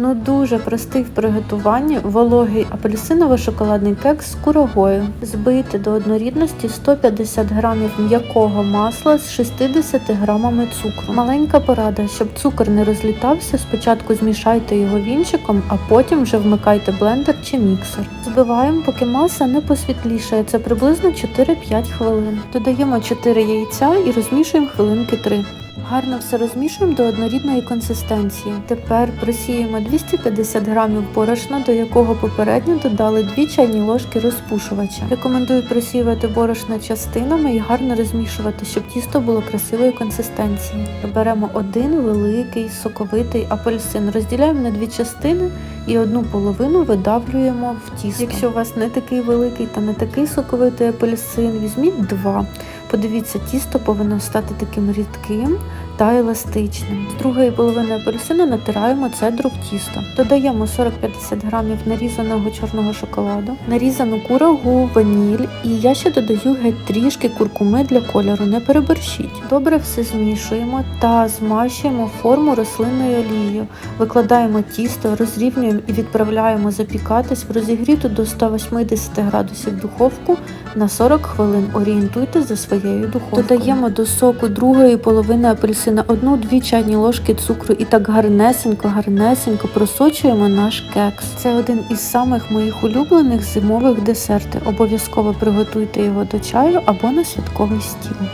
Ну дуже простий в приготуванні вологий апельсиново-шоколадний кекс з курагою. Збийте до однорідності 150 грамів м'якого масла з 60 грамами цукру. Маленька порада, щоб цукор не розлітався, спочатку змішайте його вінчиком, а потім вже вмикайте блендер чи міксер. Збиваємо, поки маса не посвітлішає. Це приблизно 4-5 хвилин. Додаємо 4 яйця і розмішуємо хвилинки 3. Гарно все розмішуємо до однорідної консистенції. Тепер просіємо 250 грамів борошна, до якого попередньо додали 2 чайні ложки розпушувача. Рекомендую просіювати борошна частинами і гарно розмішувати, щоб тісто було красивої консистенції. Беремо один великий соковитий апельсин, розділяємо на дві частини і одну половину видавлюємо в тісто. Якщо у вас не такий великий та не такий соковитий апельсин, візьміть два. Подивіться, тісто повинно стати таким рідким та еластичним. З другої половини апельсина натираємо цедру в тісто. Додаємо 40-50 грамів нарізаного чорного шоколаду, нарізану курагу, ваніль і я ще додаю геть трішки куркуми для кольору, не переборщіть. Добре все змішуємо та змащуємо форму рослинною олією. Викладаємо тісто, розрівнюємо і відправляємо запікатись в розігріту до 180 градусів духовку на 40 хвилин. Орієнтуйте за своєю духовкою. Додаємо до соку другої половини апельсина одну-дві чайні ложки цукру і так гарнесенько, гарнесенько просочуємо наш кекс. Це один із самих моїх улюблених зимових десертів. Обов'язково приготуйте його до чаю або на святковий стіл.